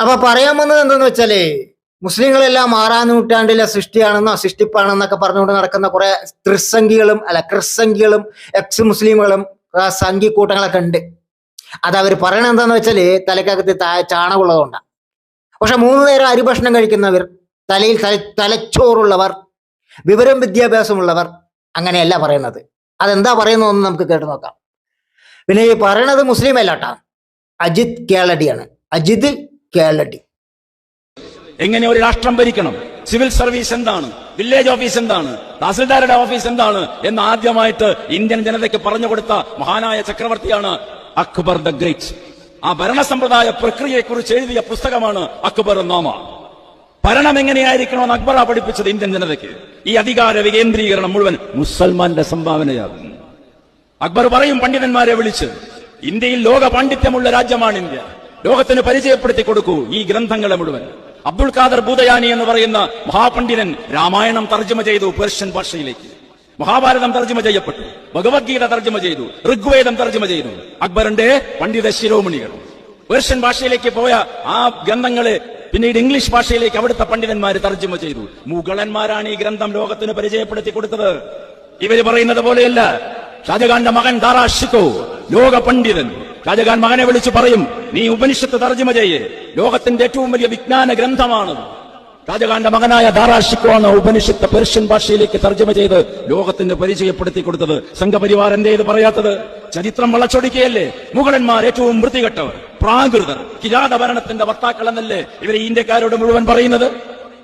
അപ്പൊ പറയാൻ വന്നത് എന്തെന്ന് വെച്ചാൽ മുസ്ലിങ്ങളെല്ലാം ആറാം നൂറ്റാണ്ടിലെ സൃഷ്ടിയാണെന്നോ സൃഷ്ടിപ്പാണെന്നൊക്കെ പറഞ്ഞുകൊണ്ട് നടക്കുന്ന കുറെ ത്രിസംഖികളും അല്ല ക്രിസംഖികളും എക്സ് മുസ്ലിമുകളും കൂട്ടങ്ങളൊക്കെ ഉണ്ട്. അത് അവർ പറയണത് എന്താന്ന് വെച്ചാൽ തലക്കകത്ത് ചാണകമുള്ളതുകൊണ്ടാണ് പക്ഷെ മൂന്ന് നേരം അരിഭക്ഷണം കഴിക്കുന്നവർ തലയിൽ തല തലച്ചോറുള്ളവർ വിവരം വിദ്യാഭ്യാസമുള്ളവർ അങ്ങനെയല്ല പറയുന്നത്. അതെന്താ പറയുന്നതെന്ന് നമുക്ക് കേട്ടു നോക്കാം. പിന്നെ ഈ പറയണത് മുസ്ലിം അല്ലാട്ടാ അജിത് കേളടിയാണ്. അജിത് കേളടി എങ്ങനെ ഒരു രാഷ്ട്രം ഭരിക്കണം? സിവിൽ സർവീസ് എന്താണ്? വില്ലേജ് ഓഫീസ് എന്താണ്? തഹസിൽദാരുടെ ഓഫീസ് എന്താണ്? എന്ന് ആദ്യമായിട്ട് ഇന്ത്യൻ ജനതയ്ക്ക് പറഞ്ഞു കൊടുത്ത മഹാനായ ചക്രവർത്തിയാണ് അക്ബർ ദ ഗ്രേറ്റ്. ആ ഭരണ സമ്പ്രദായ പ്രക്രിയയെക്കുറിച്ച് എഴുതിയ പുസ്തകമാണ് അക്ബർ നാമ. ഭരണം എങ്ങനെയായിരിക്കണമെന്ന് അക്ബറ പഠിപ്പിച്ചത് ഇന്ത്യൻ ജനതയ്ക്ക്. ഈ അധികാര വികേന്ദ്രീകരണം മുഴുവൻ മുസൽമാന്റെ സംഭാവനയാകും. അക്ബർ പറയും പണ്ഡിതന്മാരെ വിളിച്ച് ഇന്ത്യയിൽ ലോക പാണ്ഡിത്യമുള്ള രാജ്യമാണ് ഇന്ത്യ. ലോകത്തിന് പരിചയപ്പെടുത്തി കൊടുക്കൂ ഈ ഗ്രന്ഥങ്ങളെ മുഴുവൻ. അബ്ദുൾ ഖാദർ ഭൂതയാനി എന്ന് പറയുന്ന മഹാപണ്ഡിതൻ രാമായണം തർജമ ചെയ്തു പേർഷ്യൻ ഭാഷയിലേക്ക്. മഹാഭാരതം തർജമ ചെയ്യപ്പെട്ടു. ഭഗവത്ഗീത തർജമ ചെയ്തു. ഋഗ്വേദം തർജമ ചെയ്തു. അക്ബറിന്റെ പണ്ഡിത ശിരോമണികൾ പേർഷ്യൻ ഭാഷയിലേക്ക് പോയ ആ ഗ്രന്ഥങ്ങളെ പിന്നീട് ഇംഗ്ലീഷ് ഭാഷയിലേക്ക് അവിടുത്തെ പണ്ഡിതന്മാർ തർജമ ചെയ്തു. മുഗളന്മാരാണ് ഈ ഗ്രന്ഥം ലോകത്തിന് പരിചയപ്പെടുത്തി കൊടുത്തത്. ഇവർ പറയുന്നത് പോലെയല്ല. ഷാജഹാന്റെ മകൻ ദാറാ ഷിക്കോ ലോക പണ്ഡിതൻ. ഷാജഹാൻ മകനെ വിളിച്ചു പറയും നീ ഉപനിഷത്ത് തർജമ ചെയ്യേ. ലോകത്തിന്റെ ഏറ്റവും വലിയ വിജ്ഞാന ഗ്രന്ഥമാണ്. ഷാജഹാന്റെ മകനായ ധാരാശിക്കുവാണ് ഉപനിഷത്ത് പെർഷ്യൻ ഭാഷയിലേക്ക് തർജമ ചെയ്ത് ലോകത്തിന് പരിചയപ്പെടുത്തി കൊടുത്തത്. സംഘപരിവാർ എന്തേ ഇത് പറയാത്തത്? ചരിത്രം വളച്ചൊടിക്കുകയല്ലേ മുഗളന്മാർ ഏറ്റവും വൃത്തികെട്ടവർ പ്രാകൃതർ കിരാത ഭരണത്തിന്റെ വക്താക്കൾ എന്നല്ലേ ഇവരെ ഇന്ത്യക്കാരോട് മുഴുവൻ പറയുന്നത്?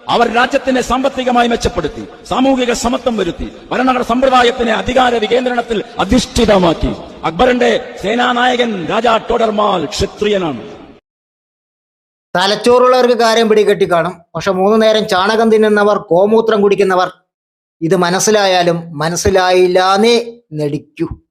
അവർ രാജ്യത്തിനെ സാമ്പത്തികമായി മെച്ചപ്പെടുത്തി സാമൂഹിക സമത്വം വരുത്തി ഭരണഘടന സമ്പ്രദായത്തിനെ അധികാര വികേന്ദ്രണത്തിൽ അധിഷ്ഠിതമാക്കി. അക്ബറിന്റെ സേനാനായകൻ രാജാ ടോഡർമാൽ ക്ഷത്രിയനാണ്. തലച്ചോറുള്ളവർക്ക് കാര്യം പിടികെട്ടി കാണും പക്ഷെ മൂന്നു നേരം ചാണകം തിന്നുന്നവർ കോമൂത്രം കുടിക്കുന്നവർ ഇത് മനസ്സിലായാലും മനസ്സിലായില്ലാന്നേ നടിക്കൂ.